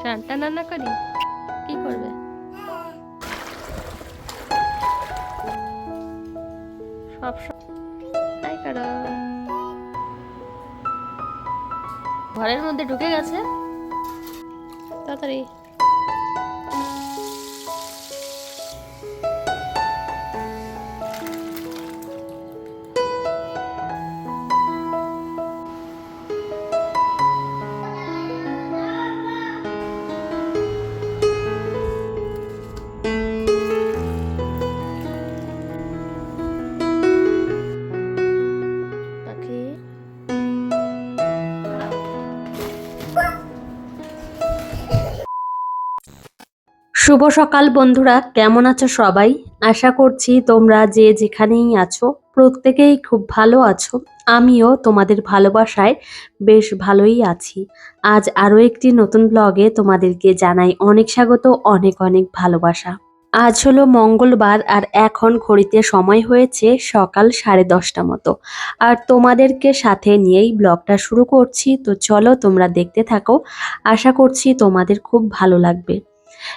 শানটা রান্না করি? কি করবে? সব তাই করো। ঘরের মধ্যে ঢুকে গেছে। তাড়াতাড়ি। শুভ সকাল বন্ধুরা, কেমন আছো সবাই? আশা করছি তোমরা যে যেখানেই আছো, প্রত্যেকেই খুব ভালো আছো। আমিও তোমাদের ভালোবাসায় বেশ ভালোই আছি। আজ আরও একটি নতুন ব্লগে তোমাদেরকে জানাই অনেক স্বাগত, অনেক অনেক ভালোবাসা। আজ হলো মঙ্গলবার আর এখন ঘড়িতে সময় হয়েছে সকাল সাড়ে দশটা মতো। আর তোমাদেরকে সাথে নিয়েই ব্লগটা শুরু করছি। তো চলো তোমরা দেখতে থাকো। আশা করছি তোমাদের খুব ভালো লাগবে।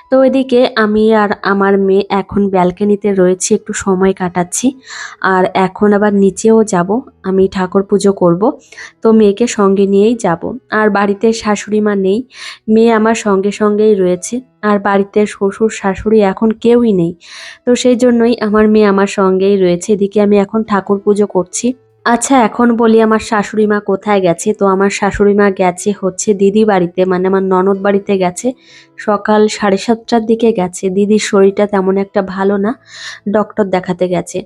তো এদিকে আমি আর আমার মেয়ে এখন ব্যালকনিতে রয়েছে, একটু সময় কাটাচ্ছি। আর এখন আবার নিচেও যাব, আমি ঠাকুর পুজো করব। তো মেয়েকে সঙ্গে নিয়েই যাব। আর বাড়িতে শাশুড়ি মা নেই, মেয়ে আমার সঙ্গে সঙ্গেই রয়েছে। আর বাড়িতে শ্বশুর, শাশুড়ি এখন কেউই নেই। তো সেই জন্যই আমার মেয়ে আমার সঙ্গেই রয়েছে। এদিকে আমি এখন ঠাকুর পুজো করছি। আচ্ছা এখন বলি আমার শাশুড়ি মা কোথায় গেছে? তো আমার শাশুড়ি মা গেছে হচ্ছে দিদি বাড়িতে মানে আমার ননদ বাড়িতে গেছে। সকাল সাড়ে সাতটার দিকে গেছে। দিদির শরীরটা তেমন একটা ভালো না, ডক্টর দেখাতে গেছে।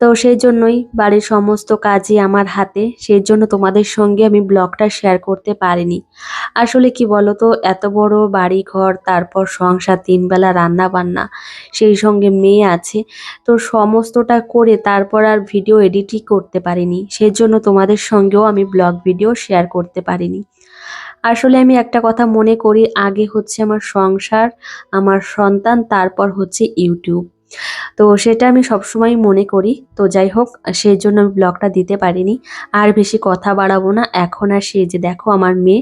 তো সেই জন্যই বাড়ির সমস্ত কাজই আমার হাতে, সেই জন্য তোমাদের সঙ্গে আমি ব্লগটা শেয়ার করতে পারিনি। আসলে কি বলো তো এত বড় বাড়ি ঘর তারপর সংসার, তিনবেলা রান্না বান্না সেই সঙ্গে মেয়ে আছে। তো সমস্তটা করে তারপর আর ভিডিও এডিটই করতে পারিনি। সেই জন্য তোমাদের সঙ্গেও আমি ব্লগ ভিডিও শেয়ার করতে পারিনি। আসলে আমি একটা কথা মনে করি, আগে হচ্ছে আমার সংসার, আমার সন্তান, তারপর হচ্ছে ইউটিউব তো সেটা আমি সবসময় মনে করি। তো যাই হোক সেই জন্য আমি ব্লগটা দিতে পারিনি। আর বেশি কথা বাড়াবো না। এখন আর সে যে দেখো আমার মেয়ে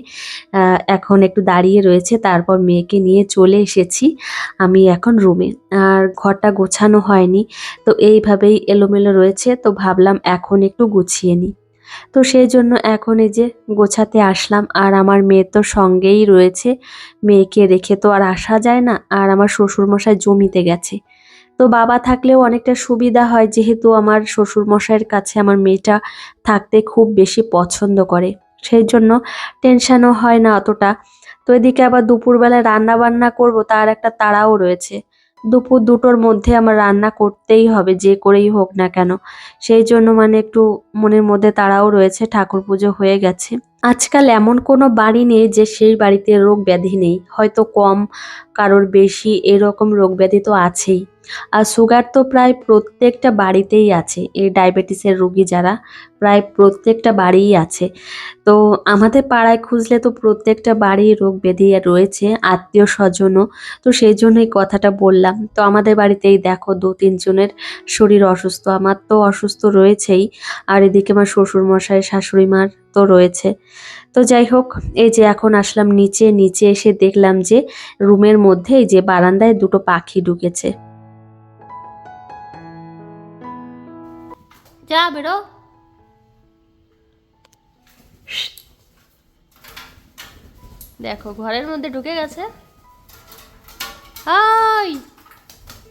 এখন একটু দাঁড়িয়ে রয়েছে, তারপর মেয়েকে নিয়ে চলে এসেছি আমি এখন রুমে। আর ঘরটা গোছানো হয়নি, তো এইভাবেই এলোমেলো রয়েছে। তো ভাবলাম এখন একটু গুছিয়ে নিই। তো সেই জন্য এখন এই যে গোছাতে আসলাম। আর আমার মেয়ে তো সঙ্গেই রয়েছে। মেয়েকে রেখে তো আর আসা যায় না। আর আমার শ্বশুরমশাই জমিতে গেছে। তো বাবা থাকলেও অনেকটা সুবিধা হয় যেহেতু আমার শ্বশুরমশাইয়ের কাছে আমার মেয়েটা থাকতে খুব বেশি পছন্দ করে। সেই জন্য টেনশনও হয় না অতটা। তো এদিকে আবার দুপুরবেলা রান্না বান্না করব, তার একটা তাড়াও রয়েছে। দুপুর দুটোর মধ্যে আমার রান্না করতেই হবে, যে করেই হোক না কেন। সেই জন্য মানে একটু মনের মধ্যে তাড়াও রয়েছে, ঠাকুর পুজো হয়ে গেছে। আজকাল এমন কোনো বাড়ি নেই যে সেই বাড়িতে রোগ ব্যাধি নেই। হয়তো কম কারোর বেশি এরকম রোগ ব্যাধি তো আছেই। আর সুগার তো প্রায় প্রত্যেকটা বাড়িতেই আছে। এই ডায়াবেটিসের রোগী যারা প্রায় প্রত্যেকটা বাড়িই আছে। তো আমাদের পাড়ায় খুঁজলে তো প্রত্যেকটা বাড়ি রোগ ব্যাধি রয়েছে, আত্মীয় স্বজনও। তো সেই জন্যই কথাটা বললাম। তো আমাদের বাড়িতেই দেখো দু তিনজনের শরীর অসুস্থ। আমার তো অসুস্থ রয়েছেই। আর এদিকে আমার শ্বশুর মশাই শাশুড়ি মার তো রয়েছে। তো যাই হোক, এই যে এখন আসলাম নিচে নিচে এসে দেখলাম যে রুমের মধ্যে এই যে বারান্দায় দুটো পাখি ঢুকেছে। যা বেরো। দেখো, ঘরের মধ্যে ঢুকে গেছে।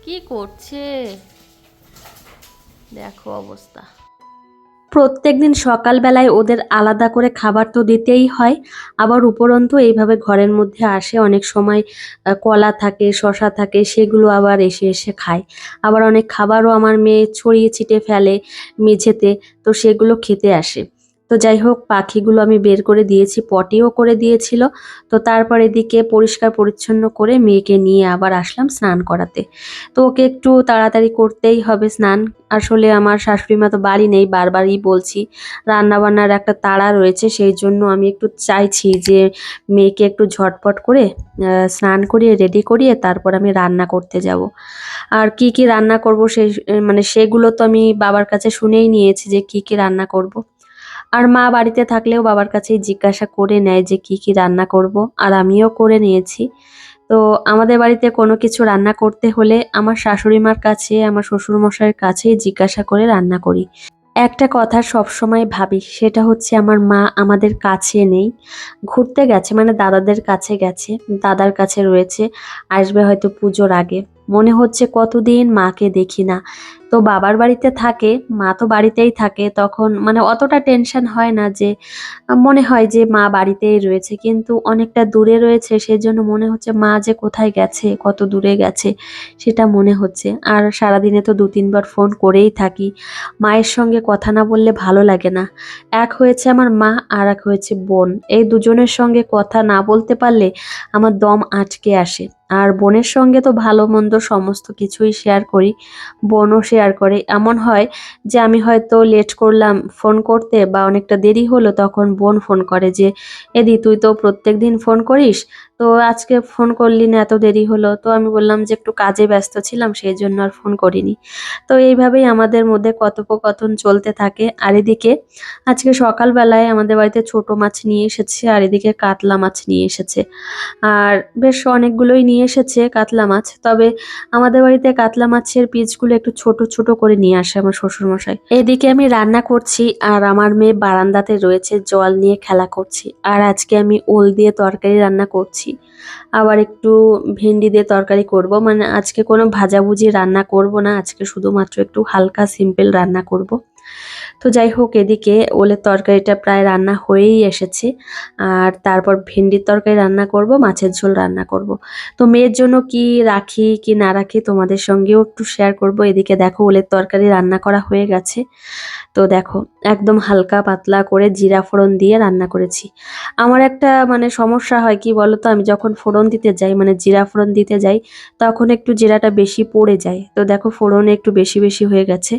কি করছে? দেখো অবস্থা। প্রত্যেকদিন সকালবেলায় ওদের আলাদা করে খাবার তো দিতেই হয়। আবার উপরন্তু এইভাবে ঘরের মধ্যে আসে, অনেক সময় কলা থাকে শশা থাকে, সেগুলো আবার এসে এসে খায়। আবার অনেক খাবারও আমার মেয়ে ছড়িয়ে ছিটে ফেলে মেঝেতে, তো সেগুলো খেতে আসে। তো যাই হোক, পাখিগুলো আমি বের করে দিয়েছি, পটিও করে দিয়েছিল। তো তারপর এদিকে পরিষ্কার পরিচ্ছন্ন করে মেয়েকে নিয়ে আবার আসলাম স্নান করাতে। তো ওকে একটু তাড়াতাড়ি করতেই হবে স্নান। আসলে আমার শাশুড়ি মা তো বাড়ি নেই, বারবারই বলছি রান্না বান্নার একটা তাড়া রয়েছে, সেই জন্য আমি একটু চাইছি যে মেয়েকে একটু ঝটপট করে স্নান করিয়ে রেডি করিয়ে তারপর আমি রান্না করতে যাব। আর কি কি রান্না করব সেই মানে সেগুলো তো আমি বাবার কাছে শুনেই নিয়েছি যে কি কি রান্না করব। আর মা বাড়িতে থাকলেও বাবার কাছেই জিজ্ঞাসা করে নেয় যে কি কি রান্না করব, আর আমিও করে নিয়েছি। তো আমাদের বাড়িতে কোনো কিছু রান্না করতে হলে আমার শাশুড়ি মার কাছে, আমার শ্বশুর মশাইয়ের কাছেই জিজ্ঞাসা করে রান্না করি। একটা কথা সবসময় ভাবি, সেটা হচ্ছে আমার মা আমাদের কাছে নেই। ঘুরতে গেছে মানে দাদাদের কাছে গেছে, দাদার কাছে রয়েছে, আসবে হয়তো পুজোর আগে। মনে হচ্ছে কতদিন মাকে দেখি না। তো বাবার বাড়িতে থাকে, মা তো বাড়িতেই থাকে, তখন মানে অতটা টেনশন হয় না যে, মনে হয় যে মা বাড়িতেই রয়েছে, কিন্তু অনেকটা দূরে রয়েছে সেই জন্য মনে হচ্ছে মা যে কোথায় গেছে, কত দূরে গেছে, সেটা মনে হচ্ছে। আর সারাদিনে তো দু তিনবার ফোন করেই থাকি। মায়ের সঙ্গে কথা না বললে ভালো লাগে না। এক হয়েছে আমার মা, আর এক হয়েছে বোন। এই দুজনের সঙ্গে কথা না বলতে পারলে আমার দম আটকে আসে। আর বোনের সঙ্গে তো ভালো মন্দ সমস্ত কিছুই শেয়ার করি। বোনও শেয়ার করে। এমন হয় যে আমি হয়তো লেট করলাম ফোন করতে বা অনেকটা দেরি হলো তখন বোন ফোন করে যে, এদি, তুই তো প্রত্যেক দিন ফোন করিস? তো আজকে ফোন করলি না, এত দেরি হলো। তো আমি বললাম যে একটু কাজে ব্যস্ত ছিলাম, সেই জন্য আর ফোন করিনি। তো এইভাবেই আমাদের মধ্যে কথোপকথন চলতে থাকে। আর এদিকে আজকে সকালবেলায় আমাদের বাড়িতে ছোট মাছ নিয়ে এসেছে, আর এদিকে কাতলা মাছ নিয়ে এসেছে। আর বেশ অনেকগুলোই নিয়ে এসেছে কাতলা মাছ। তবে আমাদের বাড়িতে কাতলা মাছের পিসগুলো একটু ছোট ছোট করে নিয়ে আসে আমার শ্বশুর মশাই এদিকে আমি রান্না করছি, আর আমার মেয়ে বারান্দাতে রয়েছে, জল নিয়ে খেলা করছি। আর আজকে আমি ওল দিয়ে তরকারি রান্না করছি। আবার একটু ভেন্ডি দিয়ে তরকারি করব। মানে আজকে কোনো ভাজাভুজি রান্না করব না, আজকে শুধুমাত্র একটু হালকা সিম্পল রান্না করব। তো যাই হোক, এদিকে ওলের তরকারিটা প্রায় রান্না হয়েই এসেছে। আর তারপর ভেন্ডির তরকারি রান্না করব, মাছের ঝোল রান্না করব। তো মেয়ের জন্য কি রাখি, কি না রাখি তোমাদের সঙ্গেও একটু শেয়ার করব। এদিকে দেখো, ওলের তরকারি রান্না করা হয়ে গেছে। তো দেখো, একদম হালকা পাতলা করে জিরা ফোড়ন দিয়ে রান্না করেছি। আমার একটা মানে সমস্যা হয়, কি বলতো? আমি যখন ফোড়ন দিতে যাই মানে জিরা ফোড়ন দিতে যাই, তখন একটু জিরাটা বেশি পড়ে যায়। তো দেখো, ফোড়নে একটু বেশি বেশি হয়ে গেছে।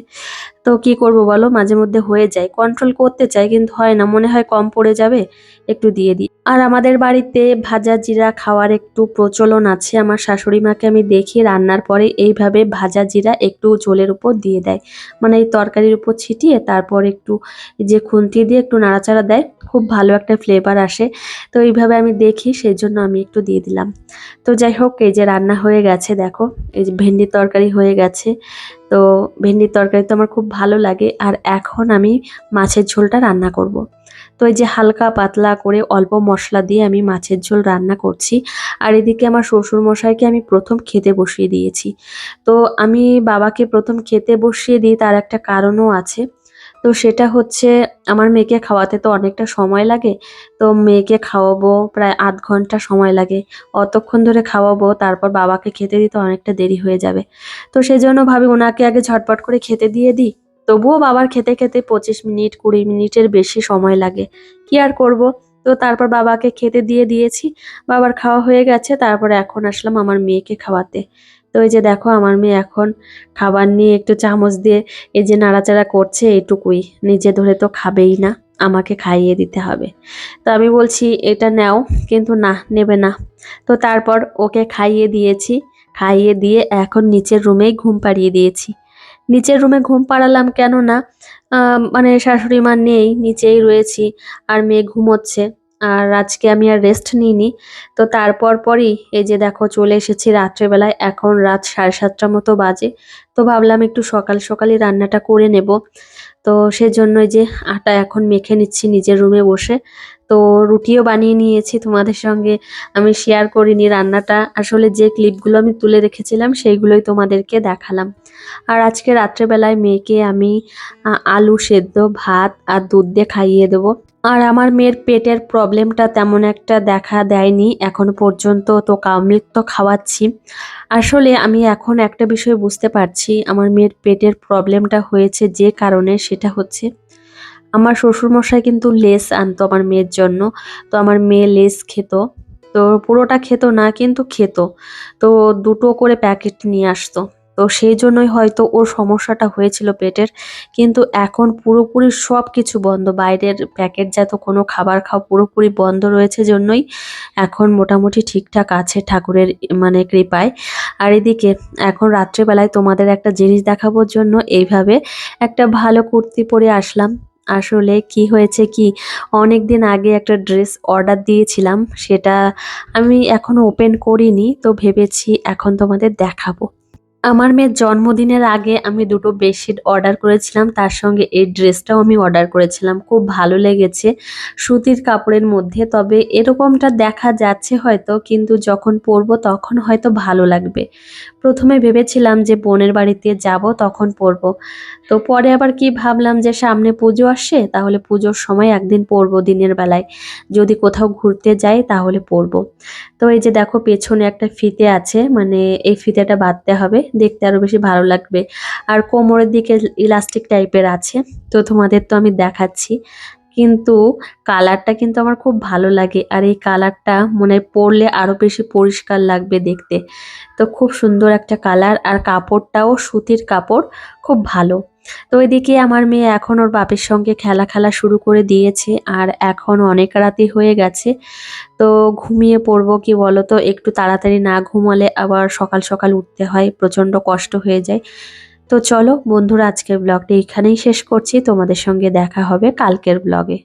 তো কি করব বলো? মাঝে মধ্যে হয়ে যায়। কন্ট্রোল করতে চাই কিন্তু হয় না। মনে হয় কম পড়ে যাবে, একটু দিয়ে দিই। আর আমাদের বাড়িতে ভাজা জিরা খাওয়ার একটু প্রচলন আছে। আমার শাশুড়ি মাকে আমি দেখি রান্নার পরে এইভাবে ভাজা জিরা একটু ঝোলের উপর দিয়ে দেয়। মানে এই তরকারির উপর ছিটিয়ে তারপর একটু যে খুন্তি দিয়ে একটু নাড়াচাড়া দেয়। খুব ভালো একটা ফ্লেভার আসে। তো এইভাবে আমি দেখি সেই জন্য আমি একটু দিয়ে দিলাম। তো যাই হোক, এই যে রান্না হয়ে গেছে, দেখো। এই যে ভেন্ডির তরকারি হয়ে গেছে। তো ভেন্ডির তরকারি তো আমার খুব ভালো লাগে। আর এখন আমি মাছের ঝোলটা রান্না করব। তো এই যে হালকা পাতলা করে অল্প মশলা দিয়ে আমি মাছের ঝোল রান্না করছি। আর এদিকে আমার শ্বশুর মশাইকে আমি প্রথম খেতে বসিয়ে দিয়েছি। তো আমি বাবাকে প্রথম খেতে বসিয়ে দিই, তার একটা কারণও আছে। তো সেটা হচ্ছে আমার মেয়েকে খাওয়াতে তো অনেকটা সময় লাগে, তো মেয়েকে খাওয়াবো প্রায় আধ ঘণ্টা সময় লাগে। অতক্ষণ ধরে খাওয়াবো, তারপর বাবাকে খেতে দিতে অনেকটা দেরি হয়ে যাবে। তো সেই জন্য ভাবি ওনাকে আগে ঝটপট করে খেতে দিয়ে দিই। তবুও বাবার খেতে খেতে পঁচিশ মিনিট, কুড়ি মিনিটের বেশি সময় লাগে। কি আর করব? তো তারপর বাবাকে খেতে দিয়ে দিয়েছি। বাবার খাওয়া হয়ে গেছে, তারপর এখন আসলাম আমার মেয়েকে খাওয়াতে। তো এই যে দেখো, আমার মেয়ে এখন খাবার নিয়ে একটু চামচ দিয়ে এই যে নাড়াচাড়া করছে এটুকুই নিজে ধরে তো খাবেই না, আমাকে খাইয়ে দিতে হবে। তো আমি বলছি, এটা নাও। কিন্তু না, নেবে না। তো তারপর ওকে খাইয়ে দিয়েছি। খাইয়ে দিয়ে এখন নিচের রুমেই ঘুম পাড়িয়ে দিয়েছি। নিচের রুমে ঘুম পাড়ালাম কেন না মানে শাশুড়ি মা নেই, নিচেই রয়েছি, আর মেয়ে ঘুমোচ্ছে। আর আজকে আমি আর রেস্ট নিইনি। তো তারপর পরই এই যে দেখো চলে এসেছি রাত্রেবেলায়, এখন রাত সাড়ে সাতটার মতো বাজে। তো ভাবলাম একটু সকাল সকালই রান্নাটা করে নেব। তো সেজন্য যে আটা এখন মেখে নিচ্ছি নিজের রুমে বসে। তো রুটিও বানিয়ে নিয়েছি তোমাদের সঙ্গে। আমি শেয়ার করিনি রান্নাটা। আসলে যে ক্লিপগুলো আমি তুলে রেখেছিলাম সেইগুলোই তোমাদেরকে দেখালাম। আর আজকে রাত্রেবেলায় মেয়েকে আমি আলু সেদ্ধ, ভাত আর দুধ দিয়ে খাইয়ে দেবো। আর আমার মেয়ের পেটের প্রবলেমটা তেমন একটা দেখা দেয়নি। এখনও পর্যন্ত তো কামলিক তো খাওয়াচ্ছি। আসলে আমি এখন একটা বিষয় বুঝতে পারছি, আমার মেয়ের পেটের প্রবলেমটা হয়েছে যে কারণে সেটা হচ্ছে আমার শ্বশুরমশাই কিন্তু লেস আনতো আমার মেয়ের জন্য। তো আমার মেয়ে লেস খেত। তো পুরোটা খেত না, কিন্তু খেত। তো দুটো করে প্যাকেট নিয়ে আসতো। তো সেই জন্যই হয়তো ওর সমস্যাটা হয়েছিল পেটের। কিন্তু এখন পুরোপুরি সব কিছু বন্ধ। বাইরের প্যাকেটজাত কোনো খাবার খাওয়া পুরোপুরি বন্ধ রয়েছে জন্যই এখন মোটামুটি ঠিকঠাক আছে ঠাকুরের মানে কৃপায়। আর এদিকে এখন রাত্রেবেলায় তোমাদের একটা জিনিস দেখাবোর জন্য। এইভাবে একটা ভালো কুর্তি পরে আসলাম। আসলে কি হয়েছে কি? অনেক দিন আগে একটা ড্রেস অর্ডার দিয়েছিলাম। সেটা আমি এখনও ওপেন করিনি। তো ভেবেছি এখন তোমাদের দেখাবো। আমার মেয়ের জন্মদিনের আগে আমি দুটো বেডশিট অর্ডার করেছিলাম, তার সঙ্গে এই ড্রেসটাও আমি অর্ডার করেছিলাম। খুব ভালো লেগেছে সুতির কাপড়ের মধ্যে, তবে এরকমটা দেখা যাচ্ছে হয়তো, কিন্তু যখন পরবো তখন হয়তো ভালো লাগবে। প্রথমে ভেবেছিলাম যে বোনের বাড়িতে যাব, তখন পরব। তো পরে আবার কি ভাবলাম যে সামনে পুজো আসছে তাহলে পুজোর সময় একদিন পরব দিনের বেলায়। যদি কোথাও ঘুরতে যাই তাহলে পরব। তো এই যে দেখো, পেছনে একটা ফিতে আছে মানে এই ফিতেটা বাঁধতে হবে। দেখতে আরও বেশি ভালো লাগবে। আর কোমরের দিকে ইলাস্টিক টাইপের আছে, তো তোমাদের তো আমি দেখাচ্ছি। কিন্তু কালারটা কিন্তু আমার খুব ভালো লাগে, আর এই কালারটা মনে পরলে আরও বেশি পরিষ্কার লাগবে দেখতে। তো খুব সুন্দর একটা কালার আর কাপড়টাও সুতির কাপড়, খুব ভালো। তো এদিকে আমার মেয়ে এখন ওর বাপের সঙ্গে খেলা খেলা শুরু করে দিয়েছে আর এখন অনেক রাতি হয়ে গেছে। তো ঘুমিয়ে পড়ব কি বলো তো একটু তাড়াতাড়ি না ঘুমালে আবার সকাল সকাল উঠতে হয়, প্রচণ্ড কষ্ট হয়ে যায়। তো চলো বন্ধুরা, আজকের ব্লগটা এখানেই শেষ করছি। তোমাদের সঙ্গে দেখা হবে কালকের ব্লগে।